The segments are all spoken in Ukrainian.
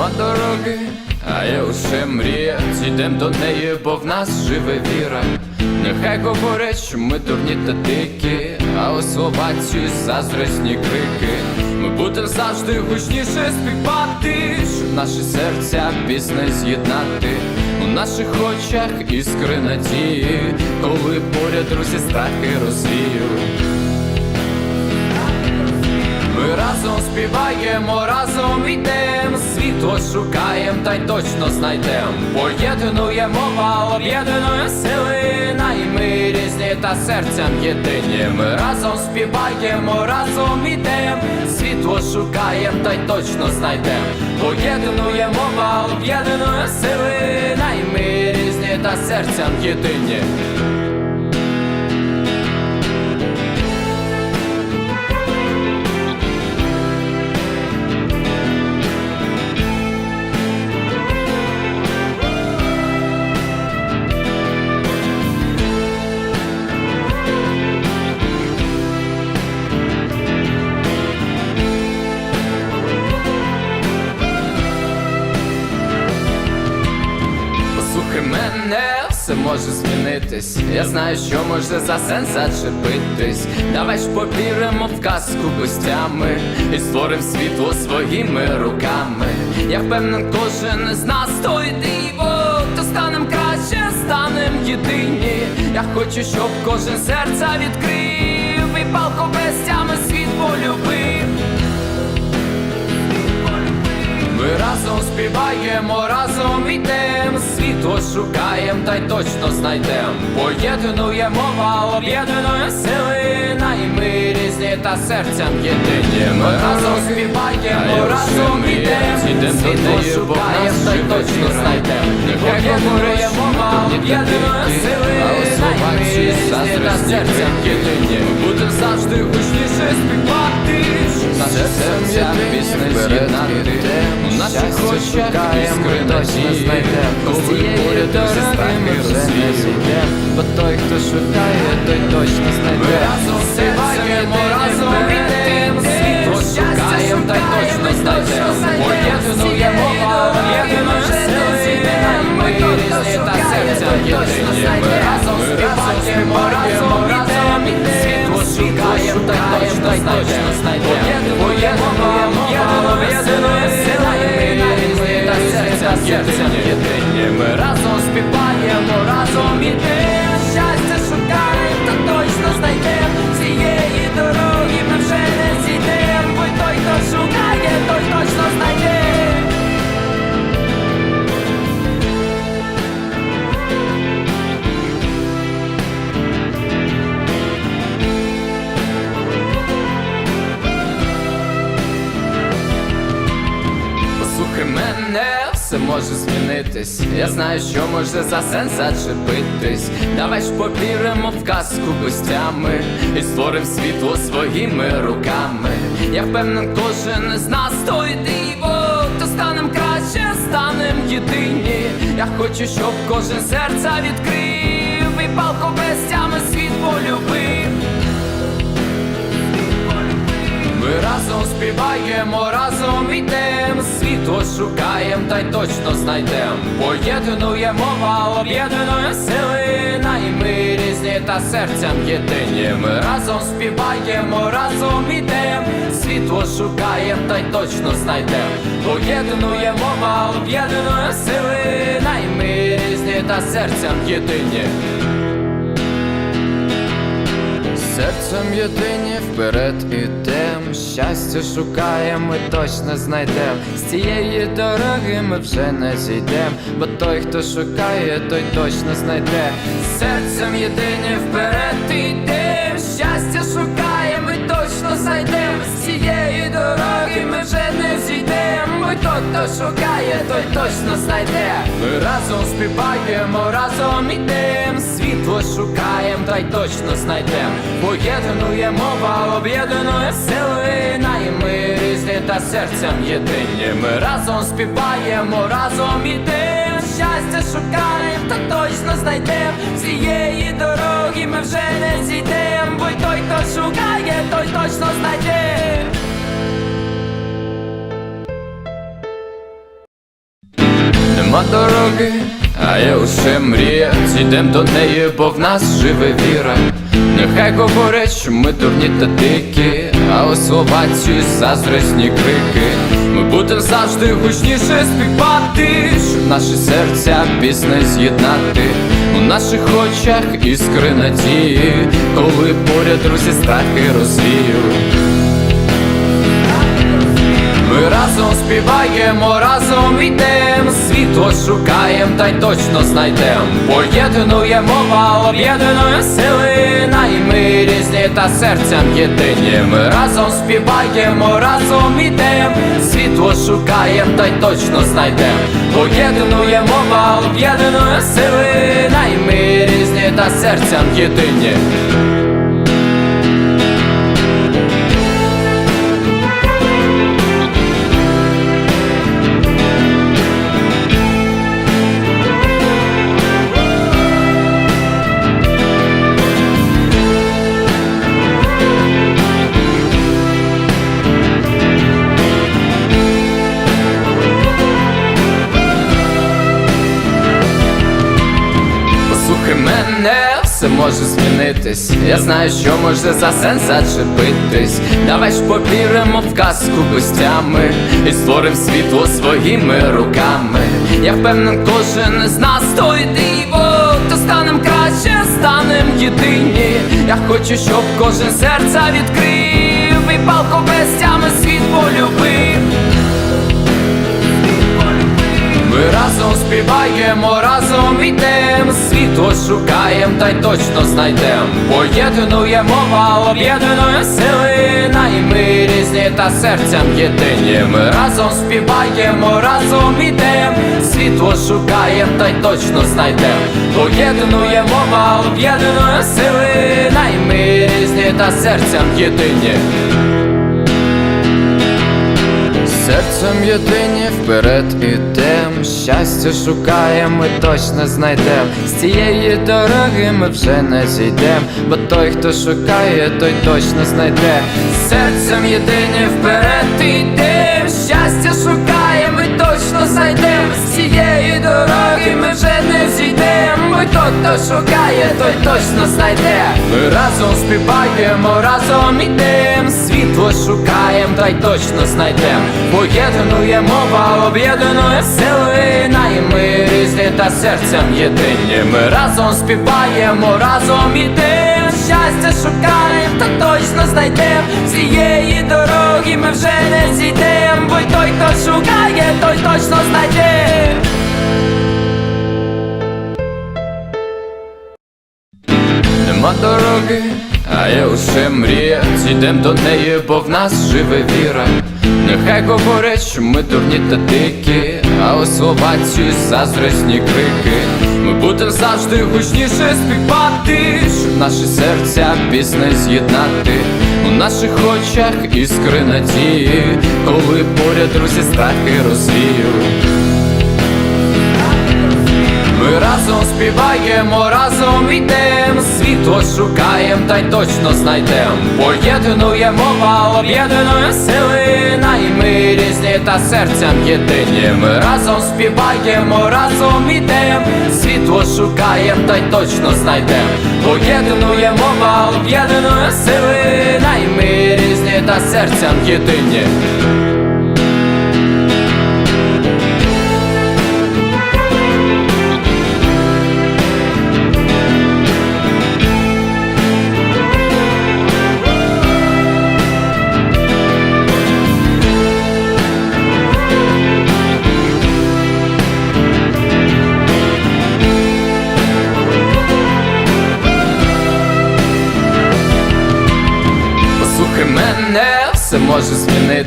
Нема дороги, а є лише мрія. Зійдем до неї, бо в нас живе віра. Нехай говорять, що ми дурні та дикі, але слова ці заздресні крики. Ми будемо завжди гучніше співати, щоб наші серця пісне з'єднати. У наших очах іскри надії, коли поряд друзі страхи розвіють. Разом співаємо, разом йдем, світло шукаєм, та й точно знайдем. Поєднує мова, об'єднує сили, най ми різні та серцем єдині. Ми разом співаємо, разом йдем, світло шукаєм, та й точно знайдем. Поєднує мова, об'єднує сили, най ми різні та серцем єдині. Я знаю, що може за сенс зачепитись. Давай ж повіримо в казку гостями і створим світло своїми руками. Я впевнен, кожен з нас то диво, то станем краще, станем єдині. Я хочу, щоб кожен серця відкрив і палко без тями світ полюбив. Ми разом співаємо, разом йдем, світло шукаєм, та й точно знайдем. Поєднує мова, об'єднує сили, най ми різні та серцем єдині. Ми разом співаємо, разом йдем, світло шукаєм, та й точно знайдем. Поєднує мова, об'єднує сили, най ми різні та серцем єдині. Ми завжди гучніше співати, наше серця пісне з'єднати. У наших очах іскри надії, коли поряд усі страхи розвіють. Бо той, хто шукає, той точно Ми знайде. разом співаємо, разом йдем, світло шукаєм, та й точно знайдем. Поєднуємо мова, об'єднуємо сили, ми різні та серця єдині. Ми разом співаємо, разом йдем, світло шукаєм, та й точно знайдем. Поєднуємо мова, об'єднуємо може змінитись. Я знаю, що може за сенс зачепитись. Давай ж повіримо в казку гостями і створим світло своїми руками. Я впевнен, кожен з нас то диво, то станем краще, станем єдині. Я хочу, щоб кожен серця відкрив і палко без тями світ полюбив. Ми разом співаємо, разом йдем, світло шукаєм, та й точно знайдем. Поєднує мова, об'єднує сили, най ми різні та серцем єдині. Ми разом співаємо, разом йдем, світло шукаєм, та й точно знайдем. Поєднує мова, об'єднує сили, най ми різні та серцем єдині. Серцем єдині вперед ідем, щастя шукаємо, ми точно знайдем. З цієї дороги ми вже не зійдем, бо той, хто шукає, той точно знайде. Серцем єдині вперед йдем, щастя шукаємо, ми точно знайдем. З цієї дороги ми вже не зійдем. Бо той, хто шукає, той точно знайде. Ми разом співаємо, разом йдем, світло шукаємо, та й точно знайдем. Поєднує мова, об'єднує сили, най ми різні та серцем єдині. Ми разом співаємо, разом йдем, щастя шукаєм, та точно знайдем. Цієї дороги ми вже не зійдем, бо той, хто шукає, той точно знайде. Нема дороги, а є лише мрія. Зійдем до неї, бо в нас живе віра. Нехай говорять, що ми дурні та дикі А у Словацію заздресні крики. Ми будем завжди гучніше співати Щоб наші серця пісне з'єднати. У наших очах іскри надії Коли поряд друзі страхи розвіють. Ми разом співаємо, разом йдем, світло шукаєм, та й точно знайдем. Поєднує мова, об'єднує сили, най ми різні та серцем єдині. Ми разом співаємо, разом йдем, світло шукаєм, та й точно знайдем. Поєднує мова, об'єднує сили, най ми різні та серцем єдині. Може змінитись. Я знаю, що може за сенс зачепитись. Давай ж повіримо в казку без тями і створим світло своїми руками. Я впевнен, кожен з нас то диво, то станем краще, станем єдині. Я хочу, щоб кожен серця відкрив і палко без тями світ полюбив. Ми разом співаємо, разом йдем, світло шукаєм, та й точно знайдем. Поєднує мова, об'єднує сили, най ми різні та серцем єдині. Ми разом співаємо, разом йдем, світло шукаєм, та й точно знайдем. Поєднує мова, об'єднує сили, най ми різні та серцем єдині. Серцем єдині вперед ідем, щастя шукаємо, ми точно знайдем. З цієї дороги ми вже не зійдем, бо той, хто шукає, той точно знайде. Серцем єдині вперед ідем, щастя шукаємо, ми точно знайдем з цієї дороги ми вже не зійдем, бо той, хто шукає, той точно знайде. Ми разом співаємо, разом ідем, світло шукаєм, та й точно знайдем. Поєднує мова, об'єднує сили, най ми різні та серцем єдині. Ми разом співаємо, разом ідем, щастя шукаєм, та точно знайдем цієї дороги ми вже не зійдем, бо той, хто шукає, той точно знайде. Нема дороги, а є лише мрія. Зійдем до неї, бо в нас живе віра. Нехай говорять, що ми дурні та дикі, а у Словацію заздресні крики. Ми будем завжди гучніше співати, щоб наші серця пісне з'єднати. У наших очах іскри надії, коли поряд друзі страхи розвіють. Разом співаємо, разом йдем, світло шукаєм, та й точно знайдем. Поєднує мова, об'єднує сили, най ми різні та серцем єдині. Ми разом співаємо, разом йдем, світло шукаєм, та й точно знайдем. Поєднує мова, об'єднує сили, най ми різні та серцем єдині.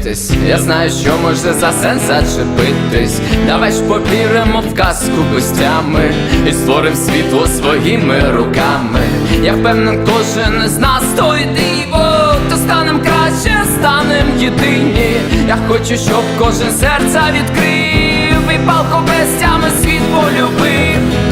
Змінитись. Я знаю, що може за сенс зачепитись. Давай ж повіримо в казку без тями і створим світло своїми руками. Я впевнен, кожен з нас то диво, то станем краще, станем єдині. Я хочу, щоб кожен серця відкрив і палко без тями світ полюбив.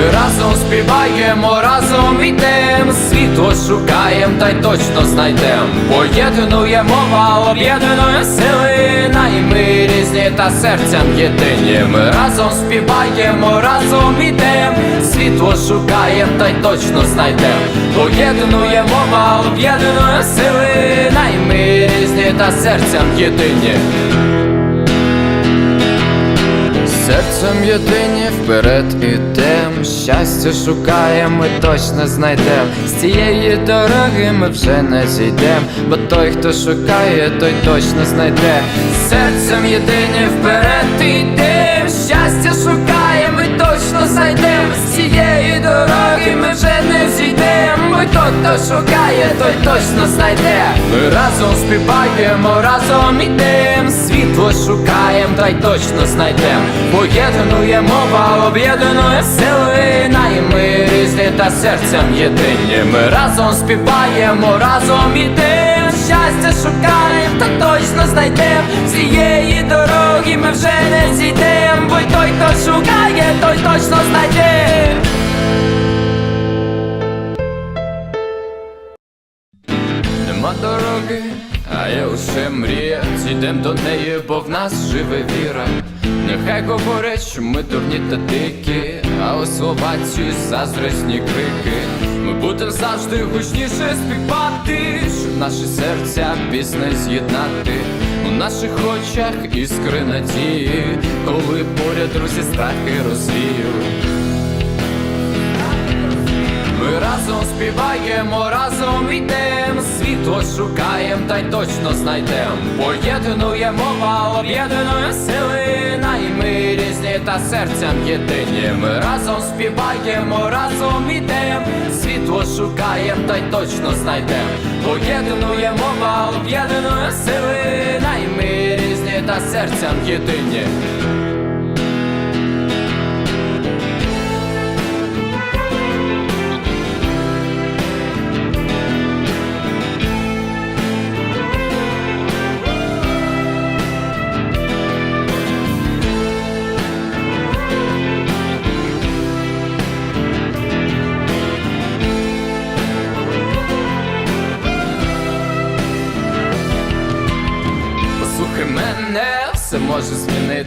Ми разом співаємо, разом йдем, світло шукаєм, та й точно знайдем. Поєднує мова, об'єднує сили, най ми різні та серцем єдині. Ми разом співаємо, разом ідем, світло шукаєм, та й точно знайдем. Поєднує мова, об'єднує сили, най ми різні та серцем єдині. Серцем єдині вперед ідем, щастя шукаємо, ми точно знайдем. З цієї дороги ми вже не зійдем, бо той, хто шукає, той точно знайде. Серцем єдині вперед ідем, щастя шукаємо, ми точно знайдем. З цієї Бо той, хто шукає, той точно знайде. Ми разом співаємо, разом ідем. Світло шукаєм, та й точно знайдем. Поєднує мова, об'єднує сили. Най ми різні та серцем єдині. Ми разом співаємо, разом ідем. Щастя шукаєм, та точно знайдем. Цієї дороги ми вже не зійдем. Бо й той, хто шукає, той точно знайде. Дороги, а є лише мрія. Зійдем до неї, бо в нас живе віра. Нехай говорять, що ми дурні та дикі, а у Словацію заздресні крики. Ми будемо завжди гучніше співати, щоб наші серця пісне з'єднати. У наших очах іскри надії, коли поряд друзі страхи розвіють. Разом співаємо, разом йдем, світло шукаєм, та й точно знайдем. Поєднує мова, об'єднує сили, най ми різні та серцем єдині. Ми разом співаємо, разом йдем, світло шукаєм, та й точно знайдем. Поєднує мова, об'єднує сили, най ми різні та серцем єдині.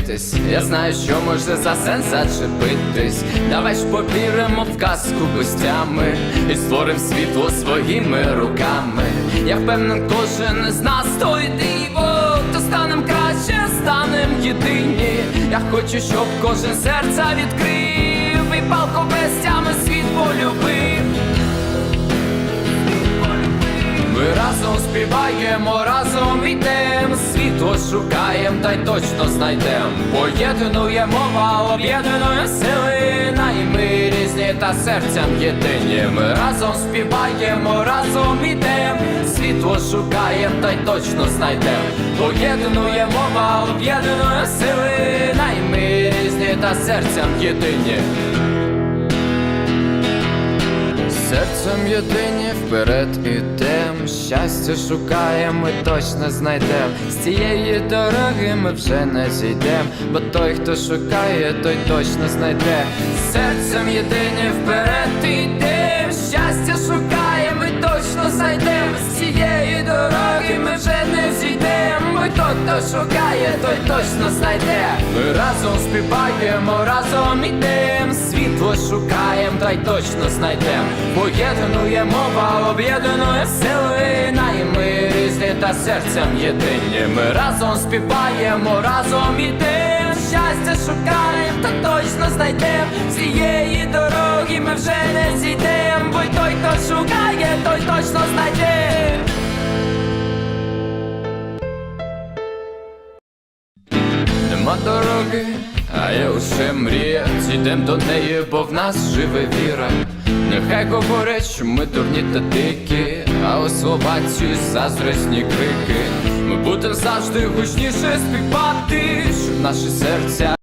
Змінитись. Я знаю, що може за сенс зачепитись. Давай ж повіримо в казку гостями і створим світло своїми руками. Я впевнен, кожен з нас то диво, то станем краще, станем єдині. Я хочу, щоб кожен серця відкрив і палко без тями світ полюбив. Разом співаємо, разом йдем, світло шукаєм, та й точно знайдем. Поєднує мова, об'єднує сили, най ми різні та серцем єдині. Ми разом співаємо, разом йдем, світло шукаєм, та й точно знайдем. Поєднує мова, об'єднує сили, най ми різні та серцем єдині. Серцем єдині вперед ідем, щастя шукаємо, ми точно знайдем. З цієї дороги ми вже не зійдем, бо той, хто шукає, той точно знайде. Серцем єдині вперед йдем, хто шукає, той точно знайде. Ми разом співаємо, разом ідем, світло шукаєм, та й точно знайдем. Поєднує мова, об'єднує сили, най ми різні та серцем єдині. Ми разом співаємо, разом ідем, щастя шукаєм, та точно знайдем. Цієї дороги ми вже не зійдем. Бо й той, хто шукає, той точно знайде. Дороги, а я уже мрія. Зійдем до неї, бо в нас живе віра. Нехай говорять, що ми дурні та дикі, а у Словацію зазресні крики. Ми будемо завжди гучніше співати, щоб наші серця.